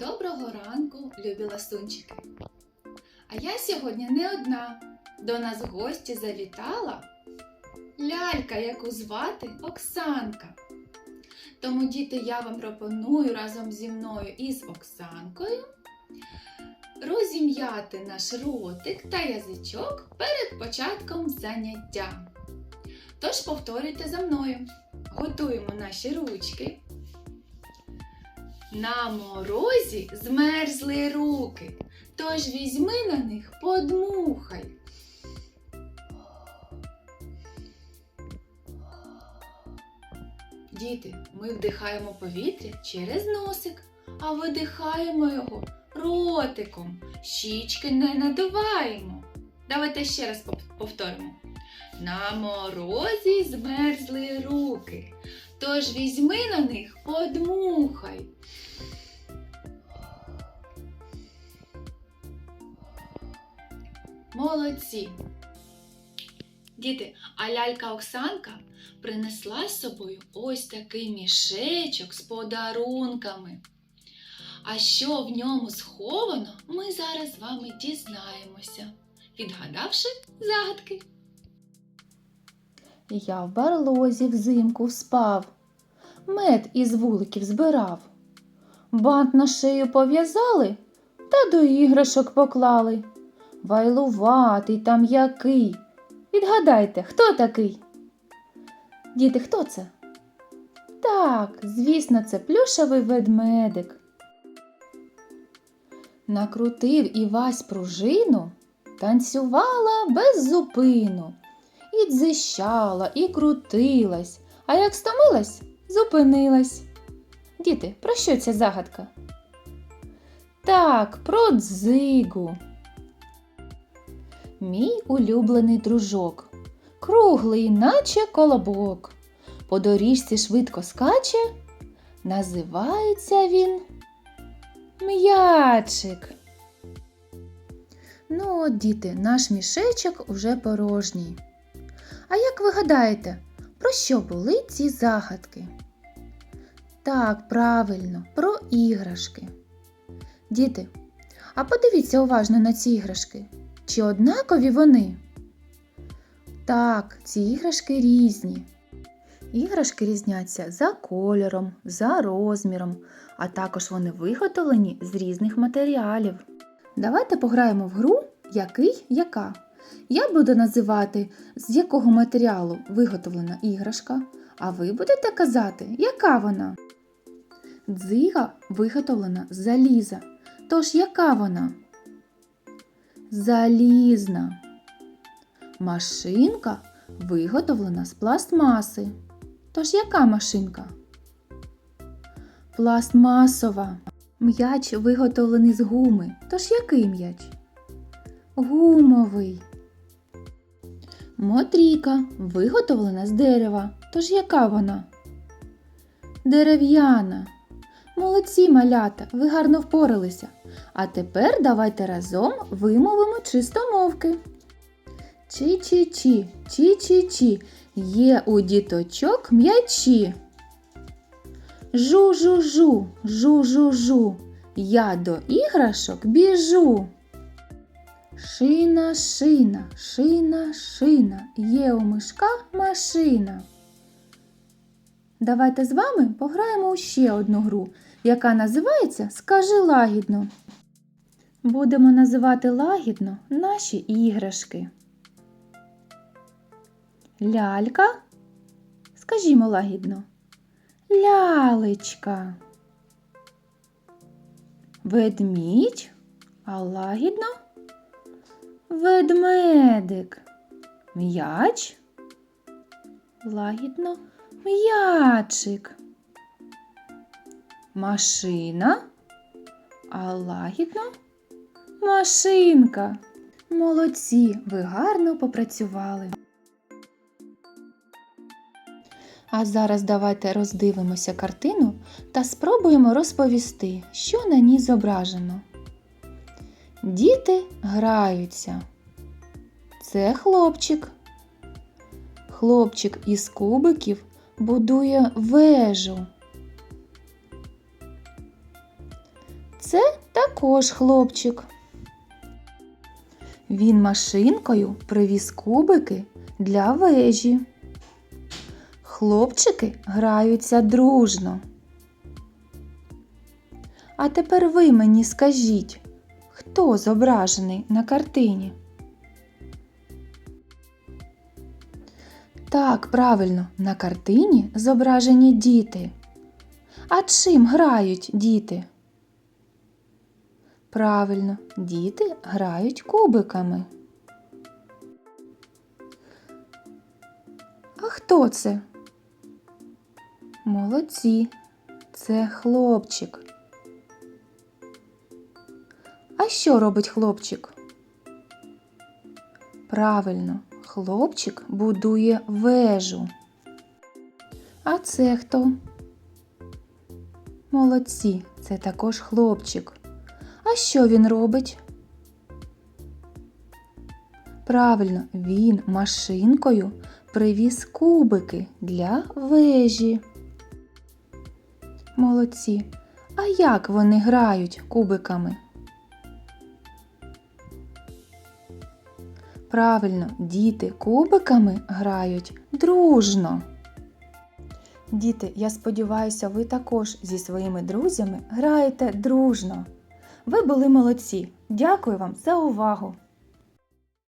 Доброго ранку, любі ласунчики! А я сьогодні не одна. До нас в гості завітала лялька, яку звати Оксанка. Тому, діти, я вам пропоную разом зі мною і з Оксанкою розім'яти наш ротик та язичок перед початком заняття. Тож повторюйте за мною. Готуємо наші ручки. На морозі змерзли руки, тож візьми на них подмухай. Діти, ми вдихаємо повітря через носик, а видихаємо його ротиком. Щічки не надуваємо. Давайте ще раз повторимо. На морозі змерзли руки, тож візьми на них подмухай. Молодці! Діти, а лялька Оксанка принесла з собою ось такий мішечок з подарунками. А що в ньому сховано, ми зараз з вами дізнаємося, відгадавши загадки. Я в барлозі взимку спав, мед із вуликів збирав. Бант на шию пов'язали та до іграшок поклали. Вайлуватий там який. Відгадайте, хто такий? Діти, хто це? Так, звісно, це плюшевий ведмедик. Накрутив Івась пружину, танцювала без зупину. І дзищала, і крутилась, а як стомилась, зупинилась. Діти, про що ця загадка? Так, про дзигу. Мій улюблений дружок, круглий, наче колобок. По доріжці швидко скаче. Називається він м'ячик. Ну, от, діти, наш мішечок уже порожній. А як ви гадаєте, про що були ці загадки? Так, правильно, про іграшки. Діти, а подивіться уважно на ці іграшки. Чи однакові вони? Так, ці іграшки різні. Іграшки різняться за кольором, за розміром, а також вони виготовлені з різних матеріалів. Давайте пограємо в гру який яка. Я буду називати, з якого матеріалу виготовлена іграшка, а ви будете казати, яка вона. Дзига виготовлена з заліза. Тож яка вона? Залізна. Машинка виготовлена з пластмаси. Тож яка машинка? Пластмасова. М'яч виготовлений з гуми. Тож який м'яч? Гумовий. Мотрійка виготовлена з дерева. Тож яка вона? Дерев'яна. Молодці малята, ви гарно впоралися. А тепер давайте разом вимовимо чистомовки. Чі-чі-чі, чі-чі-чі, є у діточок м'ячі. Жу-жу-жу, жу-жу-жу, я до іграшок біжу. Шина, шина, шина, шина, є у мишка машина. Давайте з вами пограємо у ще одну гру, яка називається Скажи лагідно. Будемо називати лагідно наші іграшки. Лялька. Скажімо лагідно. Лялечка. Ведмідь, а лагідно ведмедик. М'яч. Лагідно м'ячик. Машина, а лагідно машинка. Молодці, ви гарно попрацювали. А зараз давайте роздивимося картину та спробуємо розповісти, що на ній зображено. Діти граються. Це хлопчик. Хлопчик із кубиків будує вежу. Це також хлопчик. Він машинкою привіз кубики для вежі. Хлопчики граються дружно. А тепер ви мені скажіть, хто зображений на картині? Так, правильно, на картині зображені діти. А чим грають діти? Правильно, діти грають кубиками. А хто це? Молодці, це хлопчик. А що робить хлопчик? Правильно, хлопчик будує вежу. А це хто? Молодці, це також хлопчик. Що він робить? Правильно, він машинкою привіз кубики для вежі. Молодці. А як вони грають кубиками? Правильно, діти кубиками грають дружно. Діти, я сподіваюся, ви також зі своїми друзями граєте дружно. Ви були молодці. Дякую вам за увагу!